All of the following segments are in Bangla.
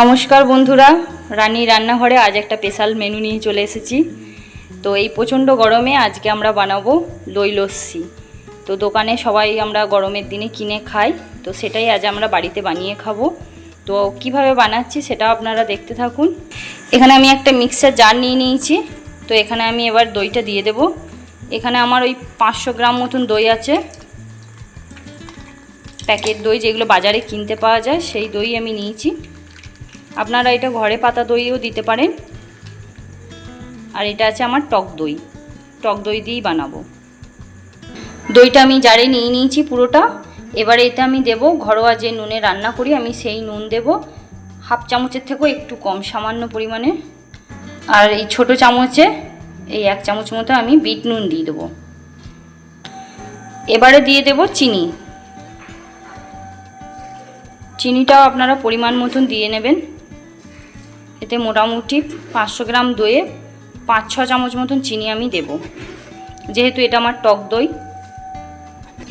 নমস্কার বন্ধুরা, রানী রান্নাঘরে আজ একটা স্পেশাল মেনু নিয়ে চলে এসেছি। তো এই প্রচণ্ড গরমে আজকে আমরা বানাবো দই লস্যি। তো দোকানে সবাই আমরা গরমের দিনে কিনে খাই, তো সেটাই আজ আমরা বাড়িতে বানিয়ে খাব। তো কীভাবে বানাচ্ছি সেটা আপনারা দেখতে থাকুন। এখানে আমি একটা মিক্সার জার নিয়ে নিয়েছি, তো এখানে আমি এবার দইটা দিয়ে দেব। এখানে আমার ওই পাঁচশো গ্রাম মতন দই আছে। প্যাকেট দই যেগুলো বাজারে কিনতে পাওয়া যায়, সেই দই আমি নিয়েছি। আপনারা এটা ঘরে পাতা দইও দিতে পারেন। আর এটা আছে আমার টক দই। টক দই দিয়েই বানাবো। দইটা আমি জারে নিয়ে নিয়েছি পুরোটা। এবারে এতে আমি দেব ঘরোয়া যে নুনে রান্না করি, আমি সেই নুন দেব। হাফ চামচের থেকেও একটু কম, সামান্য পরিমাণে। আর এই ছোট চামচে, এই এক চামচ মতো আমি বিট নুন দিয়ে দেবো। এবারে দিয়ে দেব চিনি। চিনিটাও আপনারা পরিমাণ মতন দিয়ে নেবেন। এতে মোটামুটি পাঁচশো গ্রাম দইয়ে পাঁচ ছ চামচ মতন চিনি আমি দেব। যেহেতু এটা আমার টক দই,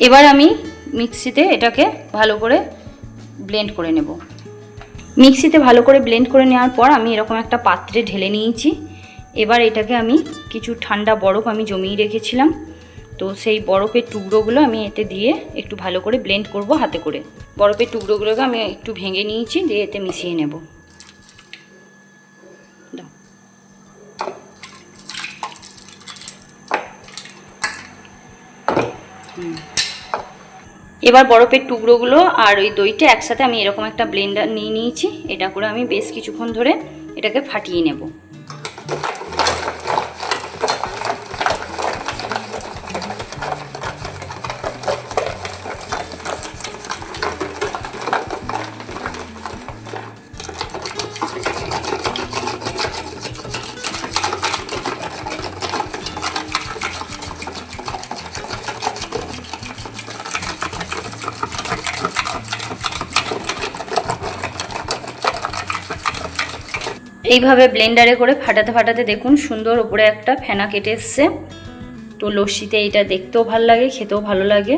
এবার আমি মিক্সিতে এটাকে ভালো করে ব্লেন্ড করে নেব। মিক্সিতে ভালো করে ব্লেন্ড করে নেওয়ার পর আমি এরকম একটা পাত্রে ঢেলে নিয়েছি। এবার এটাকে আমি কিছু ঠান্ডা বরফ আমি জমিয়ে রেখেছিলাম। তো সেই বরফের টুকরোগুলো আমি এতে দিয়ে একটু ভালো করে ব্লেন্ড করব হাতে করে। বরফের টুকরোগুলোকে আমি একটু ভেঙে নিয়েছি দিয়ে এতে মিশিয়ে নেব। এবার বরফের টুকরোগুলো আর ওই দইটা একসাথে আমি এরকম একটা ব্লেন্ডার নিয়ে নিয়েছি। এটা করে আমি বেশ কিছুক্ষণ ধরে এটাকে ফাটিয়ে নেব। এইভাবে ব্লেন্ডারে করে ফাটাতে ফাটাতে দেখুন সুন্দর উপরে একটা ফেনা কেটে এসছে। তো লস্যিতে এইটা দেখতেও ভালো লাগে, খেতেও ভালো লাগে।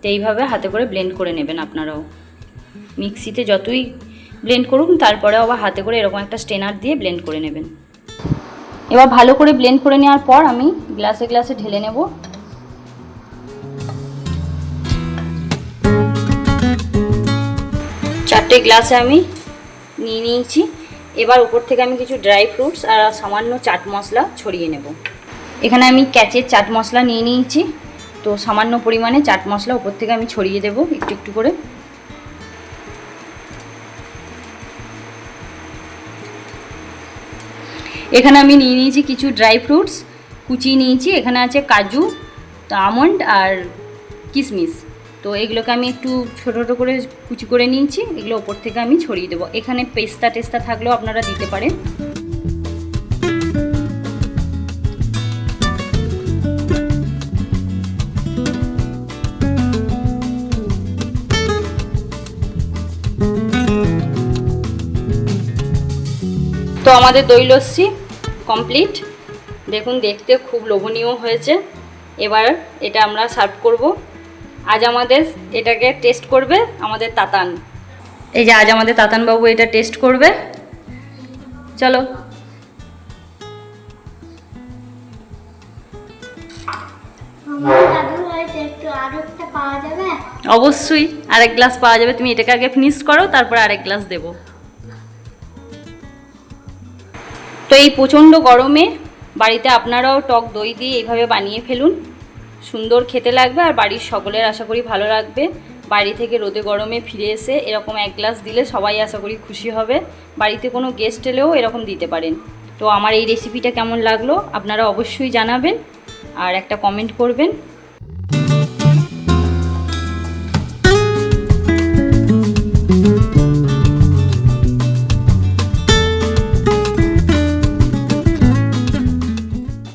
তো এইভাবে হাতে করে ব্লেন্ড করে নেবেন আপনারাও। মিক্সিতে যতই ব্লেন্ড করুন তারপরে আবার হাতে করে এরকম একটা স্টেনার দিয়ে ব্লেন্ড করে নেবেন। এবার ভালো করে ব্লেন্ড করে নেওয়ার পর আমি গ্লাসে গ্লাসে ঢেলে নেব। চারটে গ্লাসে আমি নিয়ে নিয়েছি। এবার উপর থেকে আমি কিছু ড্রাই ফ্রুটস আর সামান্য চাট মশলা ছড়িয়ে নেব। এখানে আমি ক্যাচের চাট মশলা নিয়ে নিয়েছি। তো সামান্য পরিমাণে চাট মশলা উপর থেকে আমি ছড়িয়ে দেব একটু একটু করে। এখানে আমি নিয়ে নিয়েছি কিছু ড্রাই ফ্রুটস কুচিয়ে নিয়েছি। এখানে আছে কাজু আমন্ড আর কিশমিশ তো এগুলোকে আমি একটু ছোটো ছোটো করে কুচি করে নিয়েছি, এগুলো ওপর থেকে আমি ছড়িয়ে দেবো। এখানে পেস্তা টেস্তা থাকলেও আপনারা দিতে পারেন। তো আমাদের দই লস্যি কমপ্লিট। দেখুন, দেখতে খুব লোভনীয় হয়েছে। এবার এটা আমরা সার্ভ করব। আজ আমাদের এটাকে টেস্ট করবে আমাদের তাতান। এই যে আজ আমাদের তাতান বাবু এটা টেস্ট করবে। চলো। অবশ্যই আরেক গ্লাস পাওয়া যাবে। তুমি এটাকে আগে ফিনিশ করো তারপর আরেক গ্লাস দেবো। তো এই প্রচণ্ড গরমে বাড়িতে আপনারাও টক দই দিয়ে এইভাবে বানিয়ে ফেলুন। সুন্দর খেতে লাগবে আর বাড়ির সকলের আশা করি ভালো লাগবে। বাড়ি থেকে রোদে গরমে ফিরে এসে এরকম এক গ্লাস দিলে সবাই আশা করি খুশি হবে। বাড়িতে কোনো গেস্ট এলেও এরকম দিতে পারেন। তো আমার এই রেসিপিটা কেমন লাগল আপনারা অবশ্যই জানাবেন আর একটা কমেন্ট করবেন।